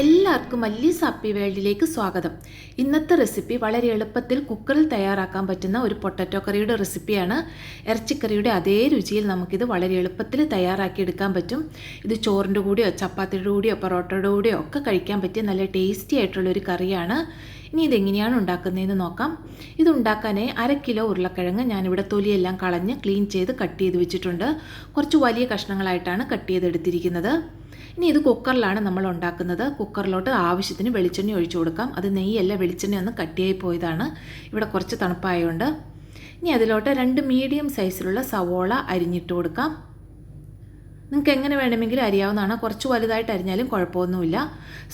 എല്ലാവർക്കും വലിയ സാപ്പി വേൾഡിലേക്ക് സ്വാഗതം. ഇന്നത്തെ റെസിപ്പി വളരെ എളുപ്പത്തിൽ കുക്കറിൽ തയ്യാറാക്കാൻ പറ്റുന്ന ഒരു പൊട്ടറ്റോ കറിയുടെ റെസിപ്പിയാണ്. ഇറച്ചിക്കറിയുടെ അതേ രുചിയിൽ നമുക്കിത് വളരെ എളുപ്പത്തിൽ തയ്യാറാക്കിയെടുക്കാൻ പറ്റും. ഇത് ചോറിന്റെ കൂടെയോ ചപ്പാത്തിയുടെ കൂടെയോ പൊറോട്ടയുടെ കൂടെയോ ഒക്കെ കഴിക്കാൻ പറ്റിയ നല്ല ടേസ്റ്റി ആയിട്ടുള്ള ഒരു കറിയാണ്. ഇനി ഇതെങ്ങനെയാണ് ഉണ്ടാക്കുന്നതെന്ന് നോക്കാം. ഇത് ഉണ്ടാക്കാനായി അര കിലോ ഉരുളക്കിഴങ്ങ് ഞാനിവിടെ തൊലിയെല്ലാം കളഞ്ഞ് ക്ലീൻ ചെയ്ത് കട്ട് ചെയ്ത് വെച്ചിട്ടുണ്ട്. കുറച്ച് വലിയ കഷ്ണങ്ങളായിട്ടാണ് കട്ട് ചെയ്തെടുത്തിരിക്കുന്നത്. ഇനി ഇത് കുക്കറിലാണ് നമ്മൾ ഉണ്ടാക്കുന്നത്. കുക്കറിലോട്ട് ആവശ്യത്തിന് വെളിച്ചെണ്ണ ഒഴിച്ചു കൊടുക്കാം. അത് നെയ്യല്ല വെളിച്ചെണ്ണ ഒന്ന് കട്ടിയായി പോയതാണ്. ഇവിടെ കുറച്ച് തണുപ്പായതുകൊണ്ട് ഇനി അതിലോട്ട് രണ്ട് മീഡിയം സൈസിലുള്ള സവോള അരിഞ്ഞിട്ട് കൊടുക്കാം. നിങ്ങൾക്ക് എങ്ങനെ വേണമെങ്കിലും അരിയാവുന്നതാണ്. കുറച്ച് വലുതായിട്ട് അരിഞ്ഞാലും കുഴപ്പമൊന്നുമില്ല.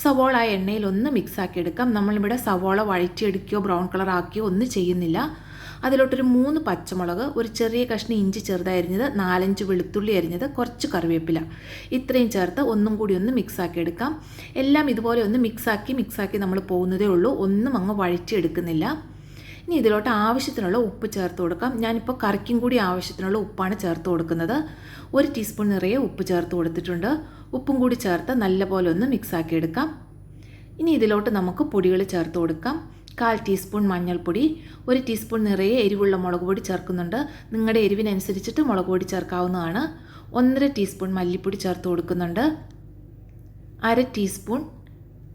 സവോള ആ എണ്ണയിൽ ഒന്ന് മിക്സ് ആക്കി എടുക്കാം. നമ്മളിവിടെ സവോള വഴറ്റിയെടുക്കുകയോ ബ്രൗൺ കളർ ആക്കിയോ ഒന്നും ചെയ്യുന്നില്ല. അതിലോട്ടൊരു മൂന്ന് പച്ചമുളക് ഒരു ചെറിയ കഷ്ണം ഇഞ്ചി ചെറുതായി അരിഞ്ഞത് നാലഞ്ച് വെളുത്തുള്ളി അരിഞ്ഞത് കുറച്ച് കറിവേപ്പില. ഇത്രയും ചേർത്ത് ഒന്നും കൂടി ഒന്ന് മിക്സാക്കി എടുക്കാം. എല്ലാം ഇതുപോലെ ഒന്ന് മിക്സാക്കി മിക്സാക്കി നമ്മൾ പോകുന്നതേ ഉള്ളൂ. ഒന്നും അങ്ങ് വഴറ്റിയെടുക്കുന്നില്ല. ഇനി ഇതിലോട്ട് ആവശ്യത്തിനുള്ള ഉപ്പ് ചേർത്ത് കൊടുക്കാം. ഞാനിപ്പോൾ കറിക്കും കൂടി ആവശ്യത്തിനുള്ള ഉപ്പാണ് ചേർത്ത് കൊടുക്കുന്നത്. ഒരു ടീസ്പൂൺ നിറയെ ഉപ്പ് ചേർത്ത് കൊടുത്തിട്ടുണ്ട്. ഉപ്പും കൂടി ചേർത്ത് നല്ലപോലെ ഒന്ന് മിക്സാക്കി എടുക്കാം. ഇനി ഇതിലോട്ട് നമുക്ക് പൊടികൾ ചേർത്ത് കൊടുക്കാം. കാൽ ടീസ്പൂൺ മഞ്ഞൾപ്പൊടി ഒരു ടീസ്പൂൺ നിറയെ എരിവുള്ള മുളക് പൊടി ചേർക്കുന്നുണ്ട്. നിങ്ങളുടെ എരിവിനനുസരിച്ചിട്ട് മുളക് പൊടി ചേർക്കാവുന്നതാണ്. ഒന്നര ടീസ്പൂൺ മല്ലിപ്പൊടി ചേർത്ത് കൊടുക്കുന്നുണ്ട്. അര ടീസ്പൂൺ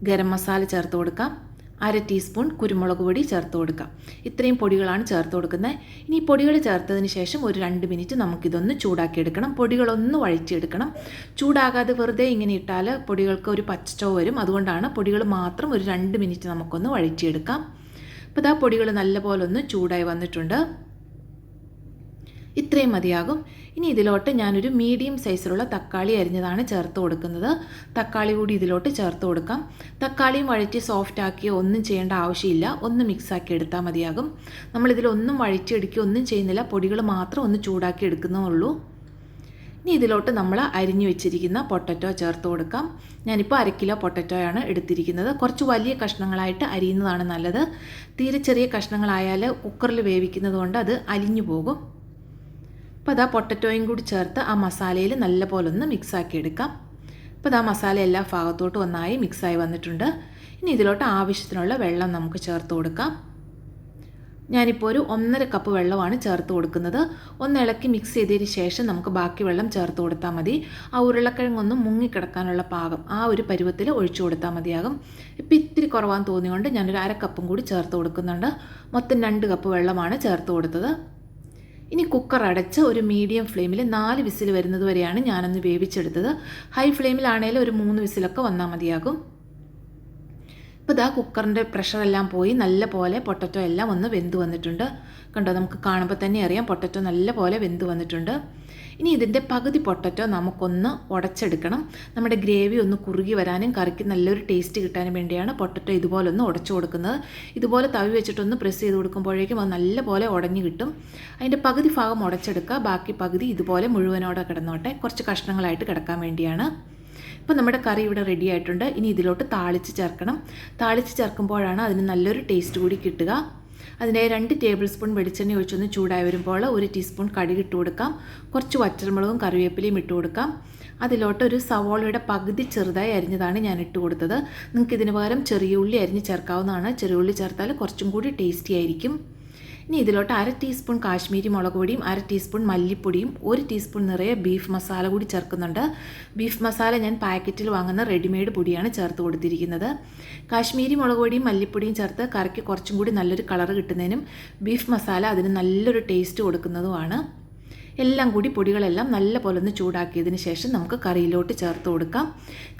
ഗരം മസാല ചേർത്ത് കൊടുക്കാം. അര ടീസ്പൂൺ കുരുമുളക് പൊടി ചേർത്ത് കൊടുക്കാം. ഇത്രയും പൊടികളാണ് ചേർത്ത് കൊടുക്കുന്നത്. ഇനി പൊടികൾ ചേർത്തതിന് ശേഷം ഒരു രണ്ട് മിനിറ്റ് നമുക്കിതൊന്ന് ചൂടാക്കിയെടുക്കണം. പൊടികളൊന്ന് വഴിച്ചെടുക്കണം ചൂടാകാതെ വെറുതെ ഇങ്ങനെ ഇട്ടാൽ പൊടികൾക്ക് ഒരു പച്ചച്ചോ വരും. അതുകൊണ്ടാണ് പൊടികൾ മാത്രം ഒരു രണ്ട് മിനിറ്റ് നമുക്കൊന്ന് വഴിച്ചെടുക്കാം അപ്പോൾ ഇതാ പൊടികൾ നല്ലപോലെ ഒന്ന് ചൂടായി വന്നിട്ടുണ്ട്. ഇത്രയും മതിയാകും. ഇനി ഇതിലോട്ട് ഞാനൊരു മീഡിയം സൈസിലുള്ള തക്കാളി അരിഞ്ഞതാണ് ചേർത്ത് കൊടുക്കുന്നത്. തക്കാളി കൂടി ഇതിലോട്ട് ചേർത്ത് കൊടുക്കാം. തക്കാളിയും വഴറ്റി സോഫ്റ്റ് ആക്കിയോ ഒന്നും ചെയ്യേണ്ട ആവശ്യമില്ല. ഒന്ന് മിക്സാക്കി എടുത്താൽ മതിയാകും. നമ്മളിതിലൊന്നും വഴറ്റിയെടുക്കുകയോ ഒന്നും ചെയ്യുന്നില്ല. പൊടികൾ മാത്രം ഒന്ന് ചൂടാക്കി എടുക്കുന്നുള്ളൂ ഇനി ഇതിലോട്ട് നമ്മൾ അരിഞ്ഞു വെച്ചിരിക്കുന്ന പൊട്ടറ്റോ ചേർത്ത് കൊടുക്കാം. ഞാനിപ്പോൾ അര കിലോ പൊട്ടറ്റോയാണ് എടുത്തിരിക്കുന്നത്. കുറച്ച് വലിയ കഷ്ണങ്ങളായിട്ട് അരിയുന്നതാണ് നല്ലത്. തീരെ ചെറിയ കഷ്ണങ്ങളായാൽ കുക്കറിൽ വേവിക്കുന്നത് കൊണ്ട് അത് അലിഞ്ഞു പോകും. അപ്പോൾ അതാ പൊട്ടറ്റോയും കൂടി ചേർത്ത് ആ മസാലയിൽ നല്ലപോലെ ഒന്ന് മിക്സാക്കി എടുക്കാം. അപ്പോൾ അതാ മസാല എല്ലാ ഭാഗത്തോട്ടും ഒന്നായി മിക്സായി വന്നിട്ടുണ്ട്. ഇനി ഇതിലോട്ട് ആവശ്യത്തിനുള്ള വെള്ളം നമുക്ക് ചേർത്ത് കൊടുക്കാം. ഞാനിപ്പോൾ ഒരു ഒന്നര കപ്പ് വെള്ളമാണ് ചേർത്ത് കൊടുക്കുന്നത്. ഒന്ന് ഇളക്കി മിക്സ് ചെയ്തതിന് ശേഷം നമുക്ക് ബാക്കി വെള്ളം ചേർത്ത് കൊടുത്താൽ മതി. ആ ഉരുളക്കിഴങ്ങൊന്നും മുങ്ങിക്കിടക്കാനുള്ള പാകം ആ ഒരു പരുവത്തിൽ ഒഴിച്ചു കൊടുത്താൽ മതിയാകും. ഇപ്പം ഇത്തിരി കുറവാന്ന് തോന്നിയുകൊണ്ട് ഞാനൊരു അര കപ്പും കൂടി ചേർത്ത് കൊടുക്കുന്നുണ്ട്. മൊത്തം രണ്ട് കപ്പ് വെള്ളമാണ് ചേർത്ത് കൊടുത്തത്. ഇനി കുക്കർ അടച്ച് ഒരു മീഡിയം ഫ്ലെയിമിൽ നാല് വിസിൽ വരുന്നത് വരെയാണ് ഞാനൊന്ന് വേവിച്ചെടുത്തത്. ഹൈ ഫ്ലെയിമിലാണേലും ഒരു മൂന്ന് വിസിലൊക്കെ വന്നാൽ മതിയാകും. ഇപ്പോൾ ഇതാ കുക്കറിന്റെ പ്രഷറെല്ലാം പോയി. നല്ല പോലെ പൊട്ടറ്റോ എല്ലാം ഒന്ന് വെന്ത് വന്നിട്ടുണ്ട്. കണ്ടോ നമുക്ക് കാണുമ്പോൾ തന്നെ അറിയാം പൊട്ടറ്റോ നല്ല പോലെ വെന്ത് വന്നിട്ടുണ്ട്. ഇനി ഇതിന്റെ പകുതി പൊട്ടറ്റോ നമുക്കൊന്ന് ഉടച്ചെടുക്കണം. നമ്മുടെ ഗ്രേവി ഒന്ന് കുറുകി വരാനും കറിക്ക് നല്ലൊരു ടേസ്റ്റ് കിട്ടാനും വേണ്ടിയാണ് പൊട്ടറ്റോ ഇതുപോലെ ഒന്ന് ഉടച്ചു കൊടുക്കുന്നത്. ഇതുപോലെ തവി വെച്ചിട്ടൊന്ന് പ്രസ് ചെയ്ത് കൊടുക്കുമ്പോഴേക്കും അത് നല്ലപോലെ ഉടഞ്ഞു കിട്ടും. അതിന്റെ പകുതി ഭാഗം ഉടച്ചെടുക്കുക. ബാക്കി പകുതി ഇതുപോലെ മുഴുവനോടെ കിടന്നോട്ടെ. കുറച്ച് കഷ്ണങ്ങളായിട്ട് കിടക്കാൻ വേണ്ടിയാണ്. ഇപ്പോൾ നമ്മുടെ കറി ഇവിടെ റെഡി ആയിട്ടുണ്ട്. ഇനി ഇതിലോട്ട് താളിച്ച് ചേർക്കണം. താളിച്ച് ചേർക്കുമ്പോഴാണ് അതിന് നല്ലൊരു ടേസ്റ്റ് കൂടി കിട്ടുക. അതിന്റെ രണ്ട് ടേബിൾ സ്പൂൺ വെളിച്ചെണ്ണ ഒഴിച്ചൊന്ന് ചൂടായി വരുമ്പോൾ ഒരു ടീസ്പൂൺ കടുക് ഇട്ട് കൊടുക്കാം. കുറച്ച് വറ്റൽമുളകും കറിവേപ്പിലയും ഇട്ട് കൊടുക്കാം. അതിലോട്ട് ഒരു സവോളയുടെ പകുതി ചെറുതായി അരിഞ്ഞതാണ് ഞാൻ ഇട്ട് കൊടുത്തത്. നിങ്ങൾക്ക് ഇതിന് പകരം ചെറിയ ഉള്ളി അരിഞ്ഞ് ചേർക്കാവുന്നതാണ്. ചെറിയ ഉള്ളി ചേർത്താൽ കുറച്ചും കൂടി ടേസ്റ്റി ആയിരിക്കും. ഇനി ഇതിലോട്ട് അര ടീസ്പൂൺ കാശ്മീരി മുളക് പൊടിയും അര ടീസ്പൂൺ മല്ലിപ്പൊടിയും ഒരു ടീസ്പൂൺ നിറയെ ബീഫ് മസാല കൂടി ചേർക്കുന്നുണ്ട്. ബീഫ് മസാല ഞാൻ പാക്കറ്റിൽ വാങ്ങുന്ന റെഡിമെയ്ഡ് പൊടിയാണ് ചേർത്ത് കൊടുത്തിരിക്കുന്നത്. കാശ്മീരി മുളക് പൊടിയും മല്ലിപ്പൊടിയും ചേർത്ത് കറിക്ക് കുറച്ചും കൂടി നല്ലൊരു കളർ കിട്ടുന്നതിനും ബീഫ് മസാല അതിന് നല്ലൊരു ടേസ്റ്റ് കൊടുക്കുന്നതുമാണ്. എല്ലാം കൂടി പൊടികളെല്ലാം നല്ല പോലെ ഒന്ന് ചൂടാക്കിയതിന് ശേഷം നമുക്ക് കറിയിലോട്ട് ചേർത്ത് കൊടുക്കാം.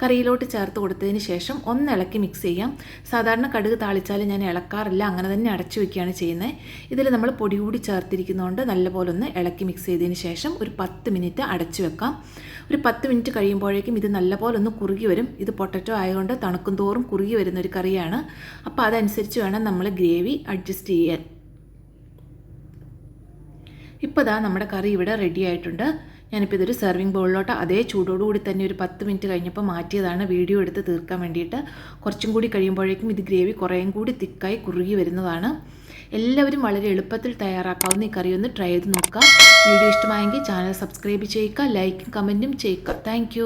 കറിയിലോട്ട് ചേർത്ത് കൊടുത്തതിന് ശേഷം ഒന്ന് ഇളക്കി മിക്സ് ചെയ്യാം. സാധാരണ കടുക് താളിച്ചാൽ ഞാൻ ഇളക്കാറില്ല അങ്ങനെ തന്നെ അടച്ചു വയ്ക്കുകയാണ് ചെയ്യുന്നത്. ഇതിൽ നമ്മൾ പൊടി കൂടി ചേർത്തിരിക്കുന്നതുകൊണ്ട് നല്ല പോലെ ഒന്ന് ഇളക്കി മിക്സ് ചെയ്തതിന് ശേഷം ഒരു പത്ത് മിനിറ്റ് അടച്ചു വെക്കാം. ഒരു പത്ത് മിനിറ്റ് കഴിയുമ്പോഴേക്കും ഇത് നല്ല പോലെ ഒന്ന് കുറുകി വരും. ഇത് പൊട്ടറ്റോ ആയതുകൊണ്ട് തണുക്കും തോറും കുറുകി വരുന്ന ഒരു കറിയാണ്. അപ്പോൾ അതനുസരിച്ച് വേണം നമ്മൾ ഗ്രേവി അഡ്ജസ്റ്റ് ചെയ്യാൻ. ഇപ്പോൾ ഇതാ നമ്മുടെ കറി ഇവിടെ റെഡി ആയിട്ടുണ്ട്. ഞാനിപ്പോൾ ഇതൊരു സെർവിങ് ബൗളിലോട്ട് അതേ ചൂടോടുകൂടി തന്നെ ഒരു പത്ത് മിനിറ്റ് കഴിഞ്ഞപ്പോൾ മാറ്റിയതാണ് വീഡിയോ എടുത്ത് തീർക്കാൻ വേണ്ടിയിട്ട്. കുറച്ചും കൂടി കഴിയുമ്പോഴേക്കും ഇത് ഗ്രേവി കുറേയും കൂടി തിക്കായി കുറുകി വരുന്നതാണ്. എല്ലാവരും വളരെ എളുപ്പത്തിൽ തയ്യാറാക്കാവുന്ന ഈ കറി ഒന്ന് ട്രൈ ചെയ്ത് നോക്കുക വീഡിയോ ഇഷ്ടമായെങ്കിൽ ചാനൽ സബ്സ്ക്രൈബ് ചെയ്യുക ലൈക്കും കമന്റും ചെയ്യുക. താങ്ക്